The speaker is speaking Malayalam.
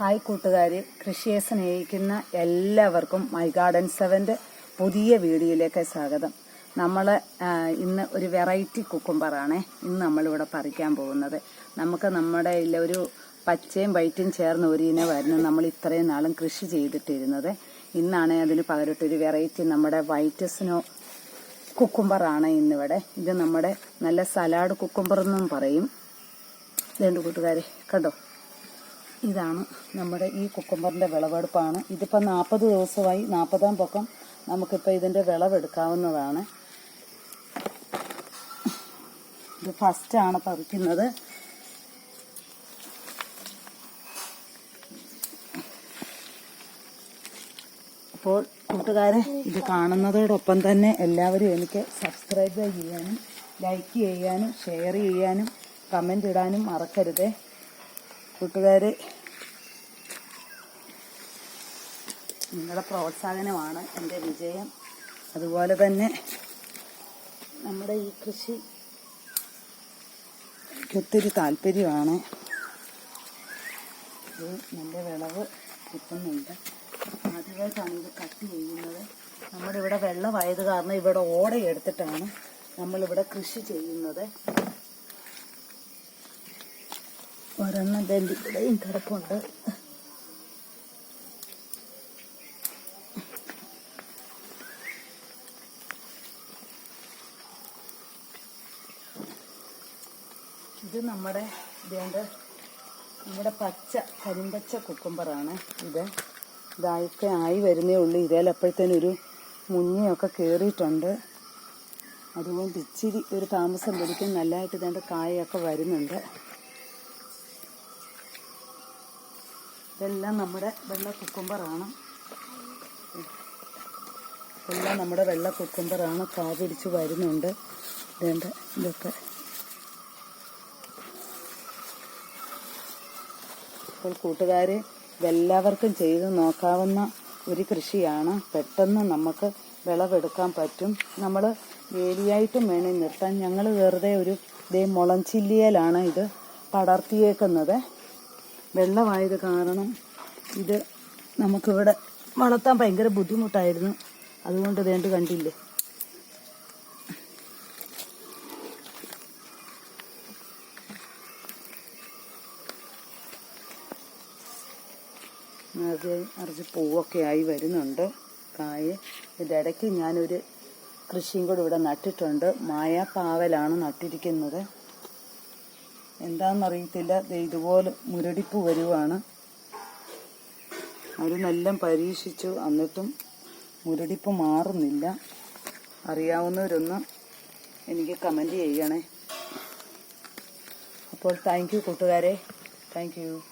ഹായ് കൂട്ടുകാർ കൃഷിയെ സ്നേഹിക്കുന്ന എല്ലാവർക്കും മൈ ഗാർഡൻ സെവന്റെ പുതിയ വീഡിയോയിലേക്ക് സ്വാഗതം. നമ്മൾ ഇന്ന് ഒരു വെറൈറ്റി കുക്കുംബറാണ് ഇന്ന് നമ്മളിവിടെ പറിക്കാൻ പോകുന്നത്. നമുക്ക് നമ്മുടെ ഒരു പച്ചയും വൈറ്റും ചേർന്ന് ഒരു ഇനമായിരുന്നു നമ്മൾ ഇത്രയും നാളും കൃഷി ചെയ്തിട്ടിരുന്നത്. ഇന്നാണ് അതിന് പകരട്ടൊരു വെറൈറ്റി നമ്മുടെ വൈറ്റ് സ്നോ കുക്കുംബറാണ് ഇന്നിവിടെ. ഇത് നമ്മുടെ നല്ല സലാഡ് കുക്കുംബർ എന്നും പറയും. രണ്ട് കൂട്ടുകാരെ? കണ്ടോ? ഇതാണ് നമ്മുടെ ഈ കുക്കുംബറിന്റെ വിളവെടുപ്പാണ്. ഇതിപ്പോൾ നാൽപ്പത് ദിവസമായി നാൽപ്പതാം പൊക്കം നമുക്കിപ്പോൾ ഇതിന്റെ വിളവെടുക്കാവുന്നതാണ്. ഇത് ഫസ്റ്റാണ് പറിക്കുന്നത്. അപ്പോൾ കൂട്ടുകാരെ ഇത് കാണുന്നതോടൊപ്പം തന്നെ എല്ലാവരും എനിക്ക് സബ്സ്ക്രൈബ് ചെയ്യാനും ലൈക്ക് ചെയ്യാനും ഷെയർ ചെയ്യാനും കമന്റ് ഇടാനും മറക്കരുതേ. കൂട്ടുകാരെ. നിങ്ങളുടെ പ്രോത്സാഹനമാണ് എന്റെ വിജയം. അതുപോലെ തന്നെ നമ്മുടെ ഈ കൃഷി ഒത്തിരി താല്പര്യമാണ്. ഇത് വിളവ് കിട്ടുന്നുണ്ട്. ആദ്യമായിട്ടാണ് ഇത് കട്ട് ചെയ്യുന്നത്. നമ്മുടെ ഇവിടെ വെള്ളമായത് കാരണം ഇവിടെ ഓടയെടുത്തിട്ടാണ് നമ്മളിവിടെ കൃഷി ചെയ്യുന്നത്. ഒരെണ്ണം തല്ലി ഇവിടെയും കിടപ്പുണ്ട്. ഇത് നമ്മുടെ ഇതേണ്ട നമ്മുടെ പച്ച കരിമ്പച്ച കുക്കുംബറാണ് ഇത്. ഇതായൊക്കെ ആയി വരുന്നേ ഉള്ളൂ. ഒരു മുഞ്ഞയൊക്കെ കയറിയിട്ടുണ്ട് അതുകൊണ്ട് ഇച്ചിരി ഒരു താമസം പിടിക്കും നല്ലതായിട്ട് ഇതിന്റെ കായൊക്കെ വരുന്നുണ്ട്. ഇതെല്ലാം നമ്മുടെ വെള്ള കുക്കുംബറാണ്. എല്ലാം നമ്മുടെ വെള്ള കുക്കുംബറാണ്. കാ പിടിച്ച് വരുന്നുണ്ട്. ഇതേണ്ട ഇതൊക്കെ. അപ്പോൾ കൂട്ടുകാർ ഇതെല്ലാവർക്കും ചെയ്ത് നോക്കാവുന്ന ഒരു കൃഷിയാണ്. പെട്ടെന്ന് നമുക്ക് വിളവെടുക്കാൻ പറ്റും. നമ്മൾ വേലിയായിട്ടും വേണേൽ നിർത്താൻ. ഞങ്ങൾ വെറുതെ ഒരു ദേ മുളഞ്ചില്ലിയലാണ് ഇത് പടർത്തിയേക്കുന്നത്. വെള്ളമായത് കാരണം ഇത് നമുക്കിവിടെ വളർത്താൻ ഭയങ്കര ബുദ്ധിമുട്ടായിരുന്നു. അതുകൊണ്ട് വേണ്ട കണ്ടില്ലേ? അത് നിറച്ച് പൂവൊക്കെ ആയി വരുന്നുണ്ട്. കായ് ഇതിടയ്ക്ക് ഞാനൊരു കൃഷിയും കൂടെ ഇവിടെ നട്ടിട്ടുണ്ട്. മായാപ്പാവലാണ് നട്ടിരിക്കുന്നത്. എന്താണെന്നറിയത്തില്ല ഇതുപോലെ മുരടിപ്പ് വരുവാണ്. അവരെല്ലാം പരീക്ഷിച്ചു. എന്നിട്ടും മുരടിപ്പ് മാറുന്നില്ല. അറിയാവുന്നവരൊന്ന് എനിക്ക് കമന്റ് ചെയ്യണേ. അപ്പോൾ താങ്ക് യു കൂട്ടുകാരെ. Thank you.